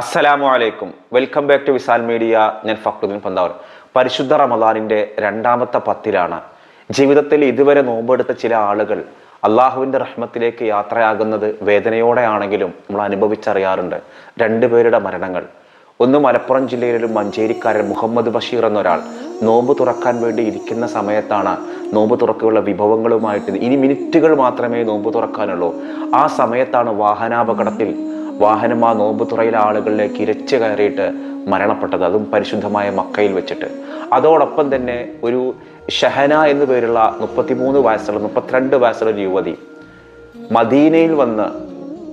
അസ്സലാമു അലൈക്കും. Welcome back to Visal media ഞാൻ ഫക്രുദ്ദീൻ പന്താവർ. പരിശുദ്ധ റമദാനിന്റെ രണ്ടാമത്തെ പത്തിലാണ്. ജീവിതത്തിൽ ഇതുവരെ നോമ്പെടുത്ത ചില ആളുകൾ അള്ളാഹുവിന്റെ റഹ്മത്തിലേക്ക് യാത്രയാകുന്നത് വേദനയോടെയാണെങ്കിലും നമ്മൾ അനുഭവിച്ചറിയാറുണ്ട്. രണ്ടുപേരുടെ മരണങ്ങൾ. ഒന്ന് മലപ്പുറം ജില്ലയിലൊരു മഞ്ചേരിക്കാരൻ മുഹമ്മദ് ബഷീർ എന്നൊരാൾ നോമ്പ് തുറക്കാൻ വേണ്ടി ഇരിക്കുന്ന സമയത്താണ് നോമ്പ് തുറക്കുള്ള വിഭവങ്ങളുമായിട്ട് ഇനി മിനിറ്റുകൾ മാത്രമേ നോമ്പ് തുറക്കാനുള്ളൂ. ആ സമയത്താണ് വാഹനാപകടത്തിൽ വാഹനം ആ നോമ്പ് തുറയിലെ ആളുകളിലേക്ക് ഇരച്ചു കയറിയിട്ട് മരണപ്പെട്ടത് അതും പരിശുദ്ധമായ മക്കയിൽ വെച്ചിട്ട്. അതോടൊപ്പം തന്നെ ഒരു ഷഹന എന്നു പേരുള്ള മുപ്പത്തിമൂന്ന് വയസ്സുള്ള മുപ്പത്തിരണ്ട് വയസ്സുള്ള ഒരു യുവതി മദീനയിൽ വന്ന്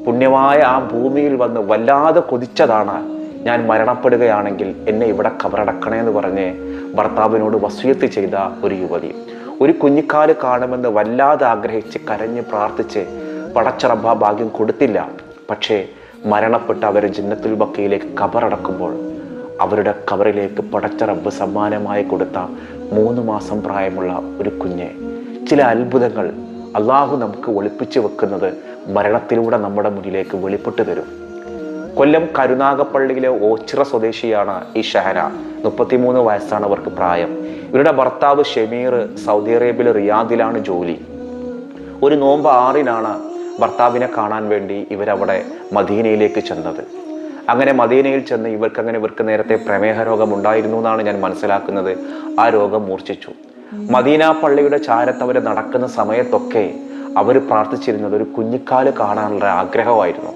പുണ്യമായ ആ ഭൂമിയിൽ വന്ന് വല്ലാതെ കൊതിച്ചതാണ്. ഞാൻ മരണപ്പെടുകയാണെങ്കിൽ എന്നെ ഇവിടെ കബറടക്കണേ എന്ന് പറഞ്ഞ് ഭർത്താവിനോട് വസൂയത്ത് ചെയ്ത ഒരു യുവതി. ഒരു കുഞ്ഞിക്കാൽ കാണുമെന്ന് വല്ലാതെ ആഗ്രഹിച്ച് കരഞ്ഞ് പ്രാർത്ഥിച്ച് പടച്ചറബ ഭാഗ്യം കൊടുത്തില്ല. പക്ഷേ മരണപ്പെട്ട് അവർ ജിന്നത്തുൽ ബക്കയിലേക്ക് കബറടക്കുമ്പോൾ അവരുടെ കബറിലേക്ക് പടച്ച റബ്ബ് സമ്മാനമായി കൊടുത്ത മൂന്ന് മാസം പ്രായമുള്ള ഒരു കുഞ്ഞെ. ചില അത്ഭുതങ്ങൾ അള്ളാഹു നമുക്ക് ഒളിപ്പിച്ചു വെക്കുന്നത് മരണത്തിലൂടെ നമ്മുടെ മുന്നിലേക്ക് വെളിപ്പെട്ടു തരും. കൊല്ലം കരുനാഗപ്പള്ളിയിലെ ഓച്ചിറ സ്വദേശിയാണ് ഈ ഷഹന. മുപ്പത്തിമൂന്ന് വയസ്സാണ് അവർക്ക് പ്രായം. ഇവരുടെ ഭർത്താവ് ഷമീർ സൗദി അറേബ്യയിലെ റിയാദിലാണ് ജോലി. ഒരു നോമ്പ് ആറിനാണ് ഭർത്താവിനെ കാണാൻ വേണ്ടി ഇവരവിടെ മദീനയിലേക്ക് ചെന്നത്. അങ്ങനെ മദീനയിൽ ചെന്ന് ഇവർക്കങ്ങനെ ഇവർക്ക് നേരത്തെ പ്രമേഹ രോഗം ഉണ്ടായിരുന്നു എന്നാണ് ഞാൻ മനസ്സിലാക്കുന്നത്. ആ രോഗം മൂർച്ഛിച്ചു. മദീന പള്ളിയുടെ ചാരത്ത് അവർ നടക്കുന്ന സമയത്തൊക്കെ അവർ പ്രാർത്ഥിച്ചിരുന്നത് ഒരു കുഞ്ഞിക്കാൽ കാണാനുള്ള ആഗ്രഹമായിരുന്നു.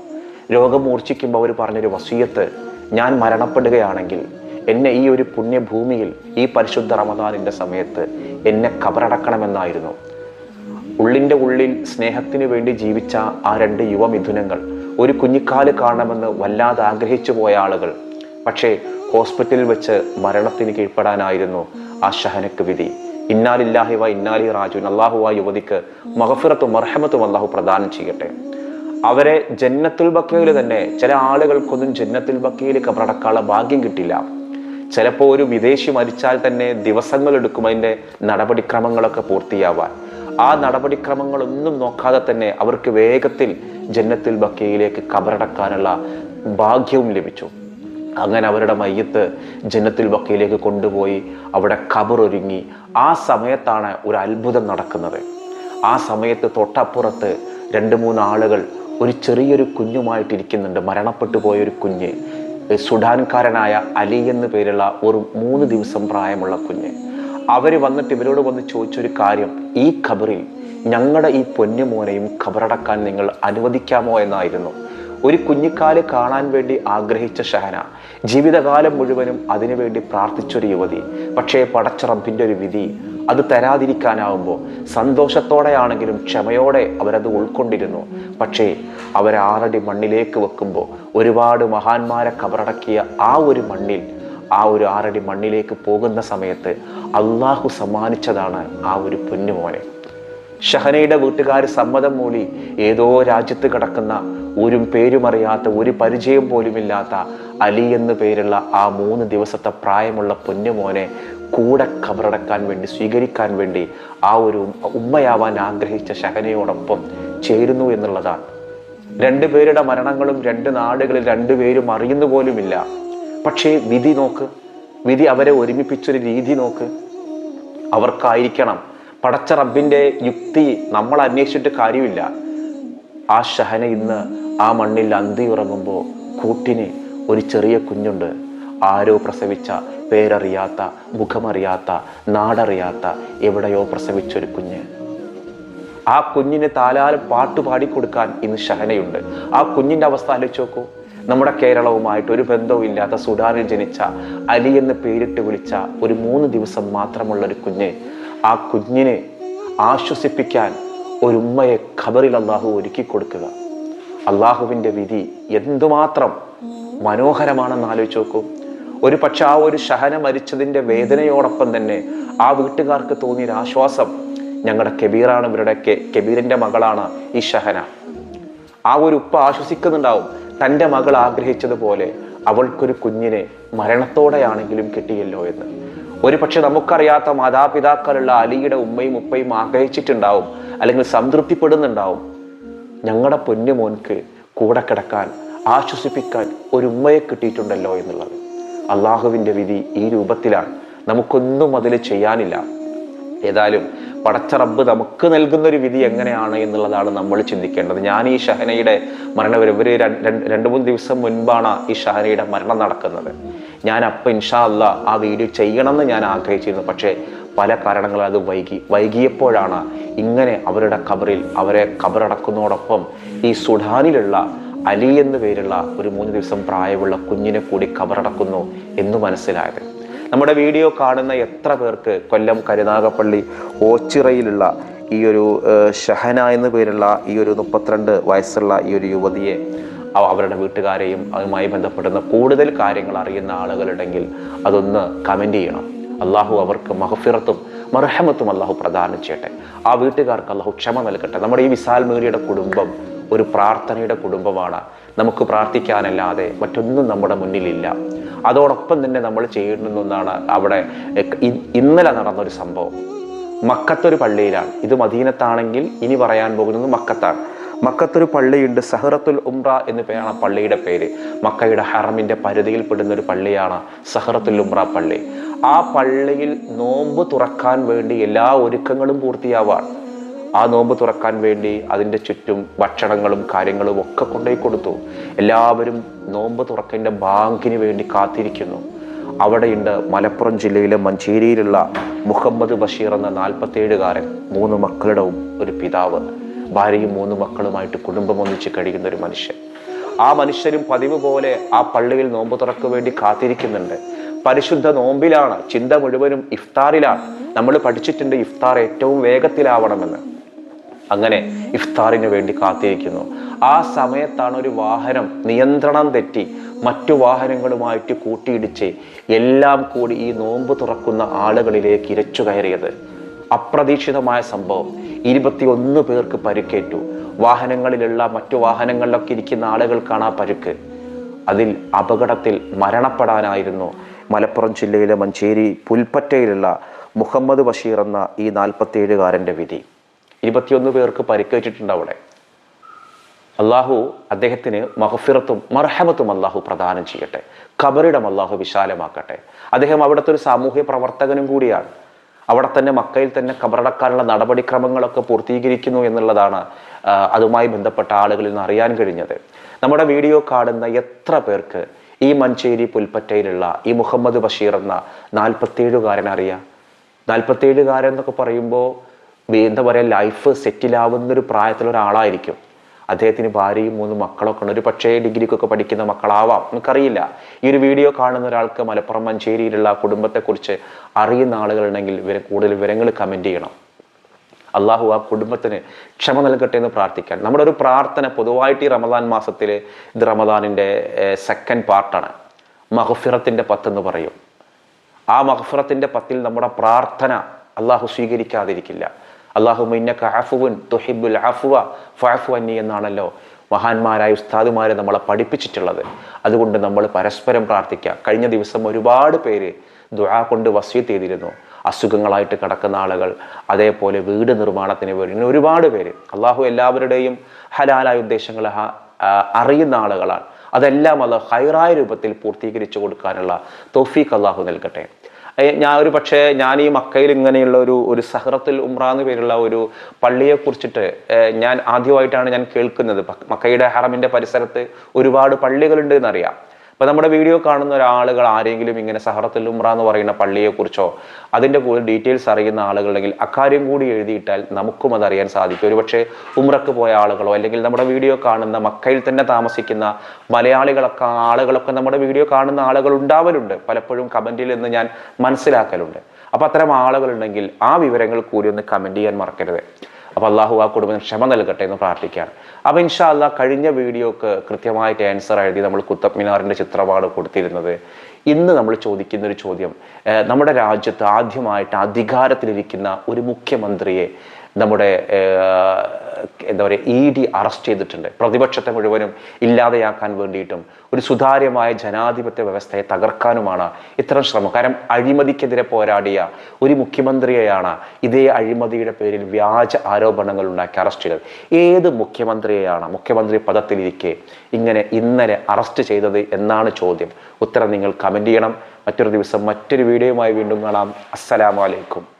രോഗം മൂർച്ഛിക്കുമ്പോൾ അവർ പറഞ്ഞൊരു വസീയത്ത് ഞാൻ മരണപ്പെടുകയാണെങ്കിൽ എന്നെ ഈ ഒരു പുണ്യഭൂമിയിൽ ഈ പരിശുദ്ധ റമദാനിന്റെ സമയത്ത് എന്നെ കബറടക്കണമെന്നായിരുന്നു. ഉള്ളിന്റെ ഉള്ളിൽ സ്നേഹത്തിനു വേണ്ടി ജീവിച്ച ആ രണ്ട് യുവമിഥുനങ്ങൾ ഒരു കുഞ്ഞിക്കാൽ കാണണമെന്ന് വല്ലാതെ ആഗ്രഹിച്ചു പോയ ആളുകൾ. പക്ഷേ ഹോസ്പിറ്റലിൽ വെച്ച് മരണത്തിന് കീഴ്പ്പെടാനായിരുന്നു ആ ഷഹനക്ക് വിധി. ഇന്നാലില്ലാഹി വ ഇന്നാലി റാജുൻ അള്ളാഹു ആ യുവതിക്ക് മഹഫിറത്തും മർഹമത്തും അള്ളാഹു പ്രദാനം ചെയ്യട്ടെ. അവരെ ജന്നത്തുൽ ബക്കയിൽ തന്നെ ചില ആളുകൾക്കൊന്നും ജന്നത്തുൽ ബക്കയിൽ കബറടക്കാനുള്ള ഭാഗ്യം കിട്ടില്ല. ചിലപ്പോൾ ഒരു വിദേശി മരിച്ചാൽ തന്നെ ദിവസങ്ങൾ എടുക്കും അതിന്റെ നടപടിക്രമങ്ങളൊക്കെ പൂർത്തിയാവാൻ. ആ നടപടിക്രമങ്ങളൊന്നും നോക്കാതെ തന്നെ അവർക്ക് വേഗത്തിൽ ജന്നത്തിൽ ബക്കയിലേക്ക് കബറടക്കാനുള്ള ഭാഗ്യവും ലഭിച്ചു. അങ്ങനെ അവരുടെ മയ്യത്ത് ജന്നത്തിൽ ബക്കയിലേക്ക് കൊണ്ടുപോയി അവിടെ കബറൊരുങ്ങി. ആ സമയത്താണ് ഒരു അത്ഭുതം നടക്കുന്നത്. ആ സമയത്ത് തൊട്ടപ്പുറത്ത് രണ്ട് മൂന്ന് ആളുകൾ ഒരു ചെറിയൊരു കുഞ്ഞുമായിട്ടിരിക്കുന്നുണ്ട് മരണപ്പെട്ടു പോയ ഒരു കുഞ്ഞ് സുഡാൻകാരനായ അലി എന്ന് പേരുള്ള ഒരു മൂന്ന് ദിവസം പ്രായമുള്ള കുഞ്ഞ്. അവർ വന്നിട്ട് ഇവരോട് വന്ന് ചോദിച്ചൊരു കാര്യം. ഈ ഖബറിൽ ഞങ്ങളുടെ ഈ പൊന്നുമോനെയും ഖബറടക്കാൻ നിങ്ങൾ അനുവദിക്കാമോ എന്നായിരുന്നു. ഒരു കുഞ്ഞിക്കാൽ കാണാൻ വേണ്ടി ആഗ്രഹിച്ച ഷഹന ജീവിതകാലം മുഴുവനും അതിനുവേണ്ടി പ്രാർത്ഥിച്ചൊരു യുവതി. പക്ഷേ പടച്ചറമ്പിന്റെ ഒരു വിധി അത് തരാതിരിക്കാനാവുമ്പോൾ സന്തോഷത്തോടെയാണെങ്കിലും ക്ഷമയോടെ അവരത് ഉൾക്കൊണ്ടിരുന്നു. പക്ഷേ അവരാറടി മണ്ണിലേക്ക് വെക്കുമ്പോൾ ഒരുപാട് മഹാന്മാരെ കബറടക്കിയ ആ ഒരു മണ്ണിൽ ആ ഒരു ആറടി മണ്ണിലേക്ക് പോകുന്ന സമയത്ത് അള്ളാഹു സമ്മാനിച്ചതാണ് ആ ഒരു പൊന്നുമോനെ. ഷഹനയുടെ വീട്ടുകാർ സമ്മതം മൂളി ഏതോ രാജ്യത്ത് കിടക്കുന്ന ഒരു പേരുമറിയാത്ത ഒരു പരിചയം പോലുമില്ലാത്ത അലി എന്ന് പേരുള്ള ആ മൂന്ന് ദിവസത്തെ പ്രായമുള്ള പൊന്നുമോനെ കൂടെ കബറടക്കാൻ വേണ്ടി സ്വീകരിക്കാൻ വേണ്ടി ആ ഒരു ഉമ്മയാവാൻ ആഗ്രഹിച്ച ഷഹനയോടൊപ്പം ചേരുന്നു എന്നുള്ളതാണ്. രണ്ടുപേരുടെ മരണങ്ങളും രണ്ട് നാടുകളിൽ രണ്ടുപേരും അറിയുന്നു പോലുമില്ല. പക്ഷേ വിധി നോക്ക്. വിധി അവരെ ഒരുമിപ്പിച്ചൊരു രീതി നോക്ക്. അവർക്കായിരിക്കണം. പടച്ച റബ്ബിന്റെ യുക്തി നമ്മൾ അന്വേഷിച്ചിട്ട് കാര്യമില്ല. ആ ഷഹന ഇന്ന് ആ മണ്ണിൽ അന്തി ഉറങ്ങുമ്പോൾ കൂട്ടിന് ഒരു ചെറിയ കുഞ്ഞുണ്ട്. ആരോ പ്രസവിച്ച പേരറിയാത്ത മുഖമറിയാത്ത നാടറിയാത്ത എവിടെയോ പ്രസവിച്ചൊരു കുഞ്ഞ്. ആ കുഞ്ഞിന് താലാലും പാട്ട് പാടിക്കൊടുക്കാൻ ഇന്ന് ഷഹനയുണ്ട്. ആ കുഞ്ഞിന്റെ അവസ്ഥ ആലോചിച്ച് നോക്കൂ. നമ്മുടെ കേരളവുമായിട്ട് ഒരു ബന്ധവും ഇല്ലാത്ത സുഡാനിൽ ജനിച്ച അലി എന്ന് പേരിട്ട് വിളിച്ച ഒരു മൂന്ന് ദിവസം മാത്രമുള്ള ഒരു കുഞ്ഞ്. ആ കുഞ്ഞിനെ ആശ്വസിപ്പിക്കാൻ ഒരു ഉമ്മയെ ഖബറിൽ അള്ളാഹു ഒരുക്കി കൊടുക്കുക. അള്ളാഹുവിന്റെ വിധി എന്തുമാത്രം മനോഹരമാണെന്ന് ആലോചിച്ച് നോക്കൂ. ഒരു പക്ഷെ ആ ഒരു ശഹന മരിച്ചതിന്റെ വേദനയോടൊപ്പം തന്നെ ആ വീട്ടുകാർക്ക് തോന്നിയൊരു ആശ്വാസം ഞങ്ങളുടെ കബീറാണ് ഇവരുടെ കെ കബീറിന്റെ മകളാണ് ഈ ഷഹന ആ ഒരു ഉപ്പ ആശ്വസിക്കുന്നുണ്ടാവും. തന്റെ മകൾ ആഗ്രഹിച്ചതുപോലെ അവൾക്കൊരു കുഞ്ഞിനെ മരണത്തോടെയാണെങ്കിലും കിട്ടിയല്ലോ എന്ന്. ഒരു പക്ഷെ നമുക്കറിയാത്ത മാതാപിതാക്കളുള്ള അലിയുടെ ഉമ്മയും ഉപ്പയും ആഗ്രഹിച്ചിട്ടുണ്ടാവും അല്ലെങ്കിൽ സംതൃപ്തിപ്പെടുന്നുണ്ടാവും. ഞങ്ങളുടെ പൊന്നു മോൻക്ക് കൂടെ കിടക്കാൻ ആശ്വസിപ്പിക്കാൻ ഒരു ഉമ്മയെ കിട്ടിയിട്ടുണ്ടല്ലോ എന്നുള്ളത്. അള്ളാഹുവിന്റെ വിധി ഈ രൂപത്തിലാണ്. നമുക്കൊന്നും അതിൽ ചെയ്യാനില്ല. ഏതായാലും പടച്ച റബ്ബ് നമുക്ക് നൽകുന്ന ഒരു വിധി എങ്ങനെയാണ് എന്നുള്ളതാണ് നമ്മൾ ചിന്തിക്കേണ്ടത്. ഞാൻ ഈ ഷഹനയുടെ മരണം ഒരു രണ്ട് മൂന്ന് ദിവസം മുൻപാണ് ഈ ഷഹനയുടെ മരണം നടക്കുന്നത്. ഞാൻ അപ്പം ഇൻഷാ അല്ല ആ വീഡിയോ ചെയ്യണമെന്ന് ഞാൻ ആഗ്രഹിച്ചിരുന്നു. പക്ഷേ പല കാരണങ്ങളാൽ അത് വൈകി വൈകിയപ്പോഴാണ് ഇങ്ങനെ അവരുടെ കബറിൽ അവരെ കബറടക്കുന്നതോടൊപ്പം ഈ സുഡാനിലുള്ള അലി എന്നു പേരുള്ള ഒരു മൂന്ന് ദിവസം പ്രായമുള്ള കുഞ്ഞിനെ കൂടി കബറടക്കുന്നു എന്ന് മനസ്സിലായത്. നമ്മുടെ വീഡിയോ കാണുന്ന എത്ര പേർക്ക് കൊല്ലം കരുനാഗപ്പള്ളി ഓച്ചിറയിലുള്ള ഈ ഒരു ഷഹന എന്നു പേരുള്ള ഈ ഒരു മുപ്പത്തിരണ്ട് വയസ്സുള്ള ഈ ഒരു യുവതിയെ അവരുടെ വീട്ടുകാരെയും അതുമായി ബന്ധപ്പെടുന്ന കൂടുതൽ കാര്യങ്ങൾ അറിയുന്ന ആളുകളുണ്ടെങ്കിൽ അതൊന്ന് കമന്റ് ചെയ്യണം. അള്ളാഹു അവർക്ക് മഹഫിറത്തും മർഹമത്തും അള്ളാഹു പ്രദാനം ചെയ്യട്ടെ. ആ വീട്ടുകാർക്ക് അള്ളാഹു ക്ഷമ നൽകട്ടെ. നമ്മുടെ ഈ വിശാൽ മേരിയുടെ കുടുംബം ഒരു പ്രാർത്ഥനയുടെ കുടുംബമാണ്. നമുക്ക് പ്രാർത്ഥിക്കാനല്ലാതെ മറ്റൊന്നും നമ്മുടെ മുന്നിലില്ല. അതോടൊപ്പം തന്നെ നമ്മൾ ചെയ്യുന്നൊന്നാണ് അവിടെ ഇന്നലെ നടന്നൊരു സംഭവം. മക്കത്തൊരു പള്ളിയിലാണ്. ഇത് മദീനത്താണെങ്കിൽ ഇനി പറയാൻ പോകുന്നത് മക്കത്താണ്. മക്കത്തൊരു പള്ളിയുണ്ട് സഹറത്തുൽ ഉംറ എന്ന് പേരാണ് പള്ളിയുടെ പേര്. മക്കയുടെ ഹറമിന്റെ പരിധിയിൽപ്പെടുന്ന ഒരു പള്ളിയാണ് സഹറത്തുൽ ഉംറ പള്ളി. ആ പള്ളിയിൽ നോമ്പ് തുറക്കാൻ വേണ്ടി എല്ലാ ഒരുക്കങ്ങളും പൂർത്തിയാവാണ് ആ നോമ്പ് തുറക്കാൻ വേണ്ടി അതിന്റെ ചുറ്റും ഭക്ഷണങ്ങളും കാര്യങ്ങളും ഒക്കെ കൊണ്ടുപോയി കൊടുത്തു. എല്ലാവരും നോമ്പ് തുറക്കേണ്ട ബാങ്കിന് വേണ്ടി കാത്തിരിക്കുന്നു. അവിടെയുണ്ട് മലപ്പുറം ജില്ലയിലെ മഞ്ചേരിയിലുള്ള മുഹമ്മദ് ബഷീർ എന്ന നാൽപ്പത്തേഴുകാരൻ മൂന്ന് മക്കളുടെ ഒരു പിതാവ്. ഭാര്യയും മൂന്ന് മക്കളുമായിട്ട് കുടുംബം ഒന്നിച്ച് കഴിയുന്ന ഒരു മനുഷ്യൻ. ആ മനുഷ്യരും പതിവ് പോലെ ആ പള്ളിയിൽ നോമ്പ് തുറക്കു വേണ്ടി കാത്തിരിക്കുന്നുണ്ട്. പരിശുദ്ധ നോമ്പിലാണ് ചിന്ത മുഴുവനും ഇഫ്താറിലാണ്. നമ്മൾ പഠിച്ചിട്ടുണ്ട് ഇഫ്താർ ഏറ്റവും വേഗത്തിലാവണമെന്ന്. അങ്ങനെ ഇഫ്താറിന് വേണ്ടി കാത്തിരിക്കുന്നു. ആ സമയത്താണ് ഒരു വാഹനം നിയന്ത്രണം തെറ്റി മറ്റു വാഹനങ്ങളുമായിട്ട് കൂട്ടിയിടിച്ച് എല്ലാം കൂടി ഈ നോമ്പ് തുറക്കുന്ന ആളുകളിലേക്ക് ഇരച്ചു കയറിയത്. അപ്രതീക്ഷിതമായ സംഭവം. ഇരുപത്തിയൊന്ന് പേർക്ക് പരിക്കേറ്റു. വാഹനങ്ങളിലുള്ള മറ്റു വാഹനങ്ങളിലൊക്കെ ഇരിക്കുന്ന ആളുകൾക്കാണ് ആ പരുക്ക്. അതിൽ അപകടത്തിൽ മരണപ്പെടാനായിരുന്നു മലപ്പുറം ജില്ലയിലെ മഞ്ചേരി പുൽപ്പറ്റയിലുള്ള മുഹമ്മദ് ബഷീർ എന്ന ഈ നാൽപ്പത്തിയേഴുകാരന്റെ വിധി. ഇരുപത്തിയൊന്ന് പേർക്ക് പരിക്കേറ്റിട്ടുണ്ട് അവിടെ. അള്ളാഹു അദ്ദേഹത്തിന് മഹഫിറത്തും മർഹമത്തും അള്ളാഹു പ്രദാനം ചെയ്യട്ടെ. കബറിടം അള്ളാഹു വിശാലമാക്കട്ടെ. അദ്ദേഹം അവിടുത്തെ ഒരു സാമൂഹ്യ പ്രവർത്തകനും കൂടിയാണ്. അവിടെ തന്നെ മക്കയിൽ തന്നെ കബറടക്കാനുള്ള നടപടിക്രമങ്ങളൊക്കെ പൂർത്തീകരിക്കുന്നു എന്നുള്ളതാണ് അതുമായി ബന്ധപ്പെട്ട ആളുകളിൽ നിന്ന് അറിയാൻ കഴിഞ്ഞത്. നമ്മുടെ വീഡിയോ കാണുന്ന എത്ര പേർക്ക് ഈ മഞ്ചേരി പുൽപ്പറ്റയിലുള്ള ഈ മുഹമ്മദ് ബഷീർ എന്ന നാൽപ്പത്തേഴുകാരൻ അറിയാം നാൽപ്പത്തേഴുകാരൻ എന്നൊക്കെ പറയുമ്പോൾ എന്താ പറയുക ലൈഫ് സെറ്റിലാവുന്ന ഒരു പ്രായത്തിലുള്ള ഒരാളായിരിക്കും. അദ്ദേഹത്തിന് ഭാര്യയും മൂന്ന് മക്കളൊക്കെ ഉണ്ട്. ഒരു പക്ഷേ ഡിഗ്രിക്കൊക്കെ പഠിക്കുന്ന മക്കളാവാം. നമുക്കറിയില്ല. ഈ ഒരു വീഡിയോ കാണുന്ന ഒരാൾക്ക് മലപ്പുറം മഞ്ചേരിയിലുള്ള കുടുംബത്തെക്കുറിച്ച് അറിയുന്ന ആളുകളുണ്ടെങ്കിൽ ഇവർ കൂടുതൽ വിവരങ്ങൾ കമന്റ് ചെയ്യണം. അള്ളാഹു ആ കുടുംബത്തിന് ക്ഷമ നൽകട്ടെ എന്ന് പ്രാർത്ഥിക്കാൻ നമ്മുടെ ഒരു പ്രാർത്ഥന പൊതുവായിട്ട് ഈ റമദാൻ മാസത്തിൽ ഇത് റമദാനിന്റെ സെക്കൻഡ് പാർട്ടാണ് മഹഫിറത്തിന്റെ പത്തെന്ന് പറയും. ആ മഹഫിറത്തിന്റെ പത്തിൽ നമ്മുടെ പ്രാർത്ഥന അള്ളാഹു സ്വീകരിക്കാതിരിക്കില്ല. അള്ളാഹു മിന്നക്ക അഫുവുൻ തുഹിബുൽ അഫുവ ഫഅഫു എന്നാണല്ലോ മഹാന്മാരായ ഉസ്താദുമാരെ നമ്മളെ പഠിപ്പിച്ചിട്ടുള്ളത്. അതുകൊണ്ട് നമ്മൾ പരസ്പരം പ്രാർത്ഥിക്കുക കഴിഞ്ഞ ദിവസം ഒരുപാട് പേര് ദുആ കൊണ്ട് വസ്യത്ത് ചെയ്തിരുന്നു. അസുഖങ്ങളായിട്ട് കിടക്കുന്ന ആളുകൾ അതേപോലെ വീട് നിർമ്മാണത്തിന് വേണ്ടി ഒരുപാട് പേര്. അള്ളാഹു എല്ലാവരുടെയും ഹലാലായ ഉദ്ദേശങ്ങൾ അറിയുന്ന ആളുകളാണ്. അതെല്ലാം അത് ഹൈറായ രൂപത്തിൽ പൂർത്തീകരിച്ചു കൊടുക്കാനുള്ള തോഫീഖ് അള്ളാഹു നൽകട്ടെ. ഞാൻ ഒരു പക്ഷേ ഞാൻ ഈ മക്കയിൽ ഇങ്ങനെയുള്ള ഒരു ഒരു സഹറത്തുൽ ഉംറ എന്ന് പേരുള്ള ഒരു പള്ളിയെ കുറിച്ചിട്ട് ഞാൻ ആദ്യമായിട്ടാണ് ഞാൻ കേൾക്കുന്നത്. മക്കയുടെ ഹറമിന്റെ പരിസരത്ത് ഒരുപാട് പള്ളികളുണ്ട് എന്നറിയാം. അപ്പൊ നമ്മുടെ വീഡിയോ കാണുന്ന ഒരാളുകൾ ആരെങ്കിലും ഇങ്ങനെ സഹറത്തുൽ ഉംറ എന്ന് പറയുന്ന പള്ളിയെക്കുറിച്ചോ അതിന്റെ കൂടുതൽ ഡീറ്റെയിൽസ് അറിയുന്ന ആളുകളുണ്ടെങ്കിൽ അക്കാര്യം കൂടി എഴുതിയിട്ടാൽ നമുക്കും അത് അറിയാൻ സാധിക്കും. ഒരുപക്ഷെ ഉമ്രക്ക് പോയ ആളുകളോ അല്ലെങ്കിൽ നമ്മുടെ വീഡിയോ കാണുന്ന മക്കയിൽ തന്നെ താമസിക്കുന്ന മലയാളികളൊക്കെ ആളുകളൊക്കെ നമ്മുടെ വീഡിയോ കാണുന്ന ആളുകൾ ഉണ്ടാവലുണ്ട്. പലപ്പോഴും കമന്റിൽ നിന്ന് ഞാൻ മനസ്സിലാക്കലുണ്ട്. അപ്പൊ അത്തരം ആളുകളുണ്ടെങ്കിൽ ആ വിവരങ്ങൾ കൂടി ഒന്ന് കമന്റ് ചെയ്യാൻ മറക്കരുത്. അപ്പൊ അള്ളാഹു ആ കുടുംബത്തിന് ക്ഷമ നൽകട്ടെ എന്ന് പ്രാർത്ഥിക്കുകയാണ്. അപ്പോൾ ഇൻഷാ അല്ലാ കഴിഞ്ഞ വീഡിയോക്ക് കൃത്യമായിട്ട് ആൻസർ എഴുതി നമ്മൾ കുത്തബ് മിനാറിന്റെ ചിത്രമാണ് കൊടുത്തിരുന്നത്. ഇന്ന് നമ്മൾ ചോദിക്കുന്ന ഒരു ചോദ്യം നമ്മുടെ രാജ്യത്ത് ആദ്യമായിട്ട് അധികാരത്തിലിരിക്കുന്ന ഒരു മുഖ്യമന്ത്രിയെ നമ്മുടെ എന്താ പറയുക ഇ ഡി അറസ്റ്റ് ചെയ്തിട്ടുണ്ട്. പ്രതിപക്ഷത്തെ മുഴുവനും ഇല്ലാതെയാക്കാൻ വേണ്ടിയിട്ടും ഒരു സുതാര്യമായ ജനാധിപത്യ വ്യവസ്ഥയെ തകർക്കാനുമാണ് ഇത്തരം ശ്രമം. കാരണം അഴിമതിക്കെതിരെ പോരാടിയ ഒരു മുഖ്യമന്ത്രിയെയാണ് ഇതേ അഴിമതിയുടെ പേരിൽ വ്യാജ ആരോപണങ്ങൾ ഉണ്ടാക്കി അറസ്റ്റ് ചെയ്തത്. ഏത് മുഖ്യമന്ത്രിയെയാണ് മുഖ്യമന്ത്രി പദത്തിലിരിക്കെ ഇങ്ങനെ ഇന്നലെ അറസ്റ്റ് ചെയ്തത് എന്നാണ് ചോദ്യം. ഉത്തരം നിങ്ങൾ കമന്റ് ചെയ്യണം. മറ്റൊരു ദിവസം മറ്റൊരു വീഡിയോയുമായി വീണ്ടും കാണാം. അസ്സലാമലൈക്കും